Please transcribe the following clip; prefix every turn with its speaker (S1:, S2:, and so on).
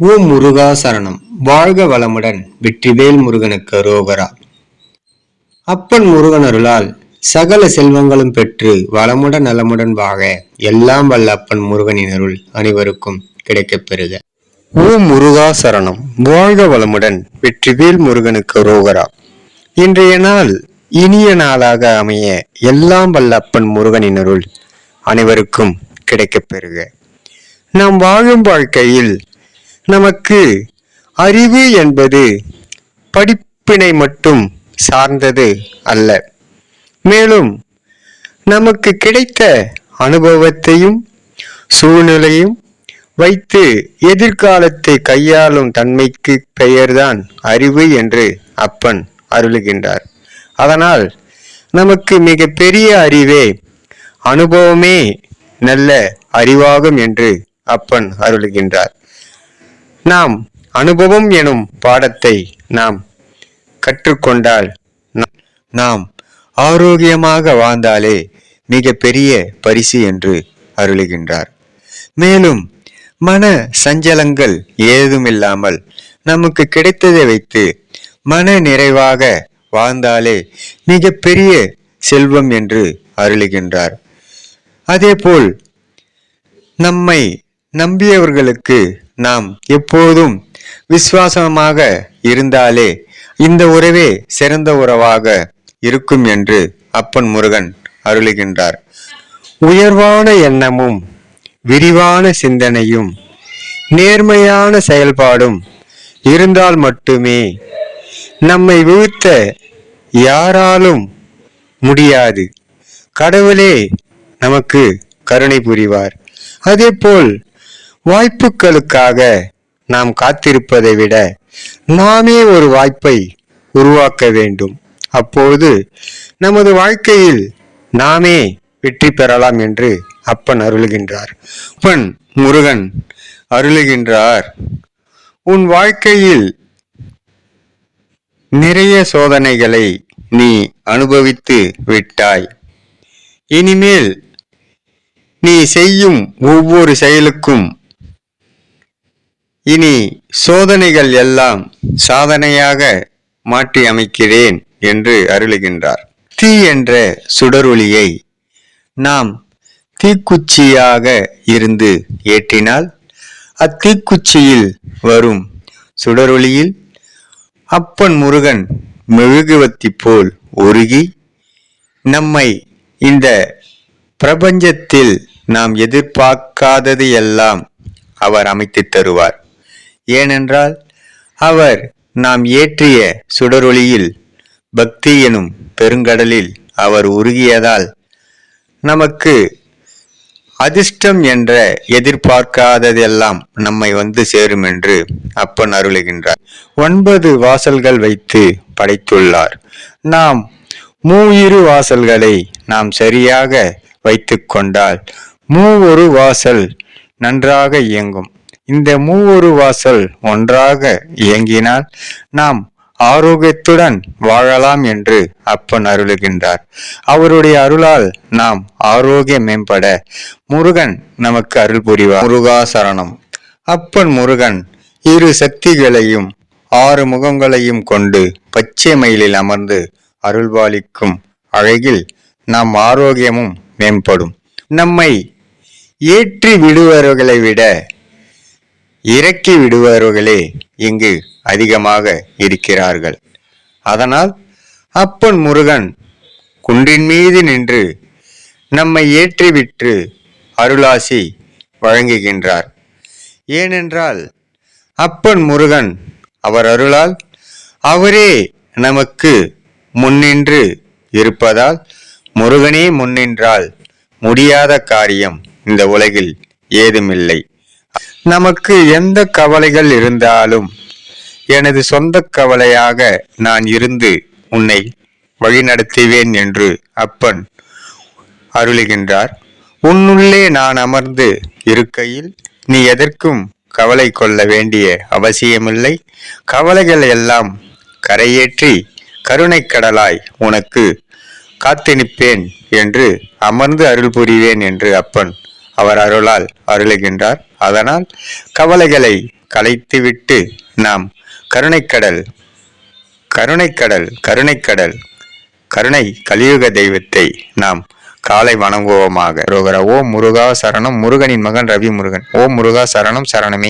S1: ஓம் முருகா சரணம். வாழ்க வளமுடன் வெற்றிவேல் முருகனுக்கு ரோகரா. அப்பன் முருகன் அருளால் சகல செல்வங்களும் பெற்று வளமுடன் நலமுடன் வாக எல்லாம் வல்ல அப்பன் முருகனின் அருள் அனைவருக்கும் கிடைக்கப் பெறுக. ஓம் முருகா சரணம். வாழ்க வளமுடன் வெற்றிவேல் முருகனுக்கு ரோகரா. இன்றைய நாள் இனிய நாளாக அமைய எல்லாம் வல்ல அப்பன் முருகனின் அருள் அனைவருக்கும் கிடைக்கப் பெறுக. நாம் வாழும் வாழ்க்கையில் நமக்கு அறிவு என்பது படிப்பினை மட்டும் சார்ந்தது அல்ல. மேலும் நமக்கு கிடைத்த அனுபவத்தையும் சூழ்நிலையும் வைத்து எதிர்காலத்தை கையாளும் தன்மைக்கு பெயர்தான் அறிவு என்று அப்பன் அருளுகின்றார். அதனால் நமக்கு மிக பெரிய அறிவே அனுபவமே நல்ல அறிவாகும் என்று அப்பன் அருளுகின்றார். நாம் அனுபவம் எனும் பாடத்தை நாம் கற்றுக்கொண்டால் நாம் ஆரோக்கியமாக வாழ்ந்தாலே மிக பெரிய பரிசு என்று அருளுகின்றார். மேலும் மன சஞ்சலங்கள் ஏதுமில்லாமல் நமக்கு கிடைத்ததை வைத்து மன நிறைவாக வாழ்ந்தாலே மிக பெரிய செல்வம் என்று அருளுகின்றார். அதேபோல் நம்மை நம்பியவர்களுக்கு நாம் எப்போதும் விசுவாசமாக இருந்தாலே இந்த உறவே சிறந்த உறவாக இருக்கும் என்று அப்பன் முருகன் அருளுகின்றார். உயர்வான எண்ணமும் விரிவான சிந்தனையும் நேர்மையான செயல்பாடும் இருந்தால் மட்டுமே நம்மை வீழ்த்த யாராலும் முடியாது. கடவுளே நமக்கு கருணை புரிவார். அதேபோல் வாய்ப்புகளுக்காக நாம் காத்திருப்பதை விட நாமே ஒரு வாய்ப்பை உருவாக்க வேண்டும். அப்போது நமது வாழ்க்கையில் நாமே வெற்றி பெறலாம் என்று அப்பன் அருளுகின்றார். அப்பன் முருகன் அருளுகின்றார். உன் வாழ்க்கையில் நிறைய சோதனைகளை நீ அனுபவித்து விட்டாய். இனிமேல் நீ செய்யும் ஒவ்வொரு செயலுக்கும் இனி சோதனைகள் எல்லாம் சாதனையாக மாற்றி அமைக்கிறேன் என்று அருளுகின்றார். தீ என்ற சுடரொளியை நாம் தீக்குச்சியாக இருந்து ஏற்றினால் அத்தீக்குச்சியில் வரும் சுடரொளியில் அப்பன் முருகன் மெழுகுவத்தி போல் உருகி நம்மை இந்த பிரபஞ்சத்தில் நாம் எதிர்பார்க்காதது எல்லாம் அவர் அமைத்துத் தருவார். ஏனென்றால் அவர் நாம் ஏற்றிய சுடரொளியில் பக்தி எனும் பெருங்கடலில் அவர் உருகியதால் நமக்கு அதிர்ஷ்டம் என்ற எதிர்பார்க்காததெல்லாம் நம்மை வந்து சேரும் என்று அப்பன் அருளுகின்றார். ஒன்பது வாசல்கள் வைத்து படைத்துள்ளார். நாம் மூயிரு வாசல்களை நாம் சரியாக வைத்து கொண்டால் மூவொரு வாசல் நன்றாக இயங்கும். இந்த மூவொரு வாசல் ஒன்றாக இயங்கினால் நாம் ஆரோக்கியத்துடன் வாழலாம் என்று அப்பன் அருளுகின்றார். அவருடைய அருளால் நாம் ஆரோக்கியம் மேம்பட முருகன் நமக்கு அருள் புரிவார். முருகா சரணம். அப்பன் முருகன் இரு சக்திகளையும் ஆறு முகங்களையும் கொண்டு பச்சை மயிலில் அமர்ந்து அருள்பாலிக்கும் அழகில் நம் ஆரோக்கியமும் மேம்படும். நம்மை ஏற்றி விடுவர்களை விட இறக்கி விடுபவர்களே இங்கு அதிகமாக இருக்கிறார்கள். அதனால் அப்பன் முருகன் குன்றின் மீது நின்று நம்மை ஏற்றிவிட்டு அருளாசி வழங்குகின்றார். ஏனென்றால் அப்பன் முருகன் அவர் அருளால் அவரே நமக்கு முன்னின்று இருப்பதால் முருகனே முன்னின்றால் முடியாத காரியம் இந்த உலகில் ஏதுமில்லை. நமக்கு எந்த கவலைகள் இருந்தாலும் எனது சொந்த கவலையாக நான் இருந்து உன்னை வழிநடத்துவேன் என்று அப்பன் அருளுகின்றார். உன்னுள்ளே நான் அமர்ந்து இருக்கையில் நீ எதற்கும் கவலை கொள்ள வேண்டிய அவசியமில்லை. கவலைகள் எல்லாம் கரையேற்றி கருணைக் கடலாய் உனக்கு காத்து நிற்பேன் என்று அமர்ந்து அருள் புரிவேன் என்று அப்பன் அவர் அருளால் அருளுகின்றார். அதனால் கவலைகளை கலைத்துவிட்டு நாம் கருணைக்கடல் கருணைக்கடல் கருணைக்கடல் கருணை கலியுக தெய்வத்தை நாம் காலை வணங்குவோமாக. ரோகரா ஓம் முருகா சரணம் முருகனின் மகன் ரவி முருகன் ஓம் முருகா சரணம் சரணமே.